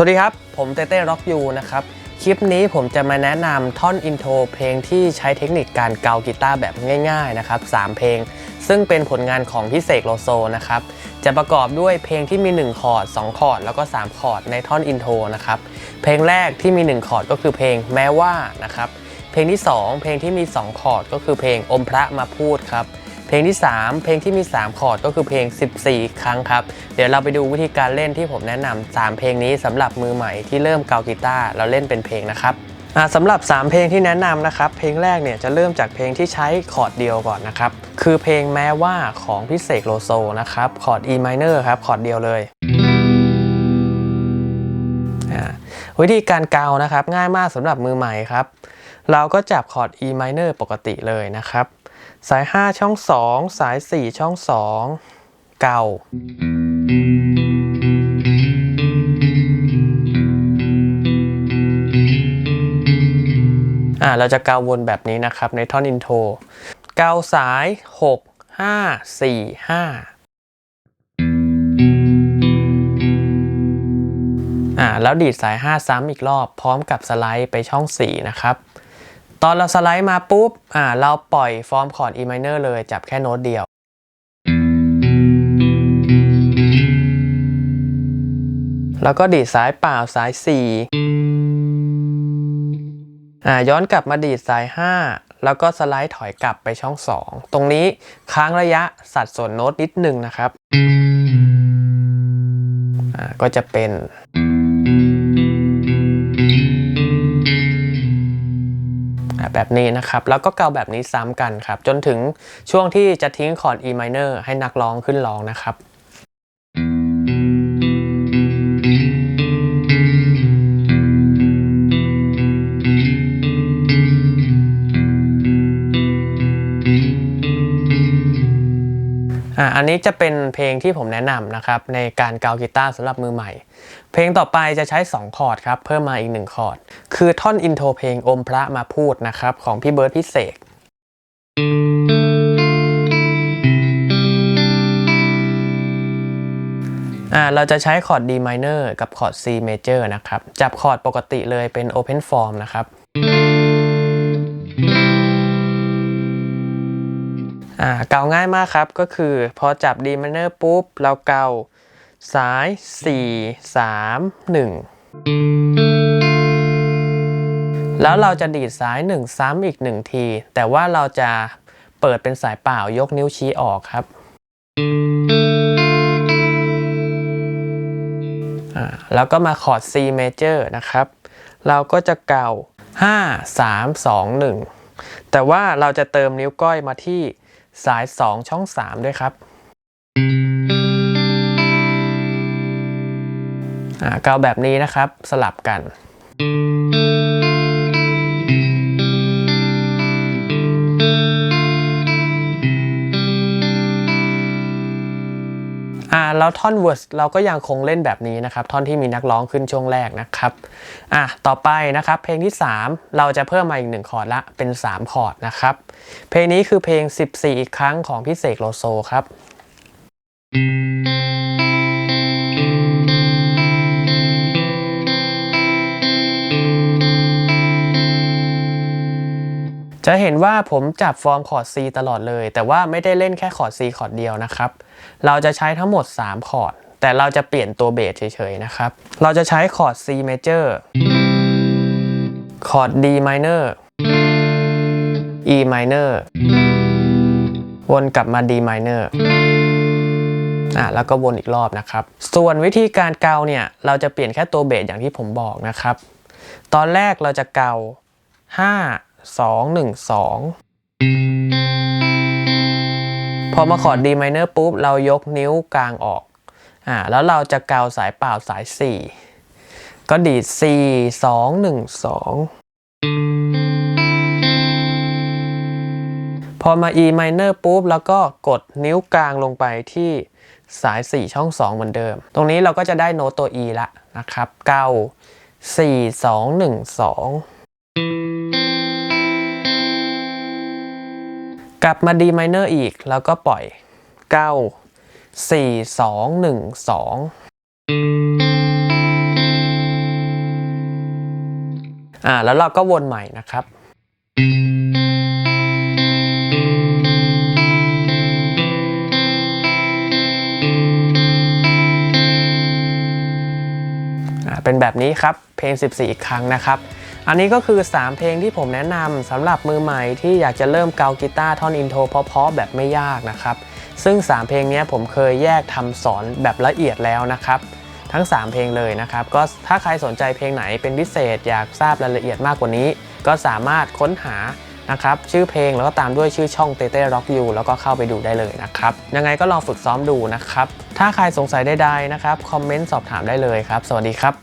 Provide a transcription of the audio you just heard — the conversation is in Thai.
สวัสดีครับ ผมเต้เต้ร็อกยูนะครับ คลิปนี้ผมจะมาแนะนำท่อนอินโทรเพลงที่ใช้เทคนิคการเกากีตาร์แบบง่ายๆนะครับ3เพลง ซึ่งเป็นผลงานของพี่เสกโลโซนะครับ จะประกอบด้วยเพลงที่มี 1 คอร์ด 2 คอร์ด แล้วก็ 3 คอร์ดในท่อนอินโทรนะครับ เพลงแรกที่มี 1 คอร์ดก็คือเพลงแม้ว่านะครับ เพลงที่ 2 เพลงที่มี 2 คอร์ดก็คือเพลงอมพระมาพูดครับ เพลงที่ 3 เพลงที่มี 3 คอร์ดก็คือเพลง 14 ครั้งครับ เดี๋ยวเราไปดูวิธีการเล่นที่ผมแนะนำ3เพลงนี้สำหรับมือใหม่ที่เริ่มเกากีตาร์แล้วเล่นเป็นเพลงนะครับสำหรับ 3 เพลงที่แนะนำนะครับ เพลงแรกเนี่ยจะเริ่มจากเพลงที่ใช้คอร์ดเดียวก่อนนะครับ คือเพลงแม้ว่าของพี่เสกโลโซนะครับ คอร์ด E minor ครับคอร์ดเดียวเลยวิธีการเกานะครับง่ายมากสำหรับมือใหม่ครับ เราก็จับคอร์ด E minor ปกติเลยนะครับ สาย 5 ช่อง 2 สาย 4 ช่อง 2 เก่า อ่าเราจะเกาวนแบบนี้นะครับ ในท่อนอินโทร เกาสาย 6 5 4 5 อ่าแล้วดีดสาย 5 ซ้ำอีกรอบพร้อมกับสไลด์ไปช่อง 4 นะครับ ตอนเราสไลด์มาปุ๊บอ่าเราปล่อยฟอร์มคอร์ด E minor เลยจับแค่โน้ตเดียว แล้วก็ดีดสายเปล่าสาย 4 อ่าย้อนกลับมาดีดสาย 5 แล้วก็สไลด์ถอยกลับไปช่อง 2 ตรงนี้ค้างระยะสัดส่วนโน้ตนิดนึงนะครับอ่าก็จะเป็น แบบนี้นะครับ แล้วก็เกาแบบนี้ซ้ำกันครับ จนถึงช่วงที่จะทิ้งคอร์ด E minor ให้นักร้องขึ้นร้องนะครับ อะอันนี้จะเป็นเพลงที่ผมแนะนำนะครับในการเกากีตาร์สำหรับมือใหม่ เพลงต่อไปจะใช้ 2 คอร์ดครับเพิ่มมาอีก 1 คอร์ด คือท่อนอินโทรเพลงอมพระมาพูดนะครับของพี่เบิร์ดพิเศษอ่าเราจะใช้คอร์ด D minor กับคอร์ด C major นะครับ จับคอร์ดปกติเลยเป็น open form นะครับ เกาง่ายมากครับก็คือพอจับ D minor ปุ๊บ เราเกาสาย 4 3 1 แล้วเราจะดีดสาย 1 ซ้ำอีก 1 ที แต่ว่าเราจะเปิดเป็นสายเปล่ายกนิ้วชี้ออกครับแล้วก็มาคอร์ด C major นะครับ เราก็จะเกา 5 3 2 1 แต่ว่าเราจะเติมนิ้วก้อยมาที่ สาย 2 ช่อง 3 ด้วยครับอ่าเกาแบบนี้นะครับสลับกัน อ่าแล้วท่อนเวิร์สเราก็ยังคงเล่นแบบนี้นะครับ ท่อนที่มีนักร้องขึ้นช่วงแรกนะครับอะต่อไปนะครับเพลงที่ 3 เราจะเพิ่มมาอีก 1 คอร์ดละเป็น 3 คอร์ดนะครับ เพลงนี้คือเพลง 14 อีกครั้งของพี่เสกโลโซครับ จะเห็นว่าผมจับฟอร์มคอร์ด C ตลอดเลย แต่ว่าไม่ได้เล่นแค่คอร์ด C คอร์ดเดียวนะครับ เราจะใช้ทั้งหมด 3 คอร์ด แต่เราจะเปลี่ยนตัวเบสเฉยๆนะครับ เราจะใช้คอร์ด C major คอร์ด D minor E minor วนกลับมา D minor อะแล้วก็วนอีกรอบนะครับ ส่วนวิธีการเกาเนี่ย เราจะเปลี่ยนแค่ตัวเบสอย่างที่ผมบอกนะครับ ตอนแรกเราจะเกา 5 2 1 2 พอมาคอร์ด D minor ปุ๊บ เรายกนิ้วกลางออกอ่าแล้วเราจะเกาสายเปล่าสาย 4 ก็ดีด C 2 1 2 พอมา E minor ปุ๊บ แล้วก็กดนิ้วกลางลงไปที่สาย 4 ช่อง 2 เหมือนเดิม ตรงนี้เราก็จะได้โน้ตตัว E ละนะครับ เกา4 2 1 2 กลับมา D minor อีกแล้วก็ปล่อย 9 4 2 1 2 อ่าแล้วเราก็วนใหม่นะครับอ่าเป็นแบบนี้ครับ เพลง 14 อีกครั้งนะครับ อันนี้ก็คือ 3 เพลงที่ผมแนะนำสำหรับมือใหม่ที่อยากจะเริ่มเกากีตาร์ท่อนอินโทรเพราะๆแบบไม่ยากนะครับ ซึ่ง 3 เพลงนี้ผมเคยแยกทำสอนแบบละเอียดแล้วนะครับ ทั้ง 3 เพลงเลยนะครับ ก็ถ้าใครสนใจเพลงไหนเป็นพิเศษอยากทราบรายละเอียดมากกว่านี้ ก็สามารถค้นหานะครับชื่อเพลงแล้วก็ตามด้วยชื่อช่องเต้เต้ร็อกยูแล้วก็เข้าไปดูได้เลยนะครับ ยังไงก็ลองฝึกซ้อมดูนะครับ ถ้าใครสงสัยใดๆนะครับ คอมเมนต์สอบถามได้เลยครับ สวัสดีครับ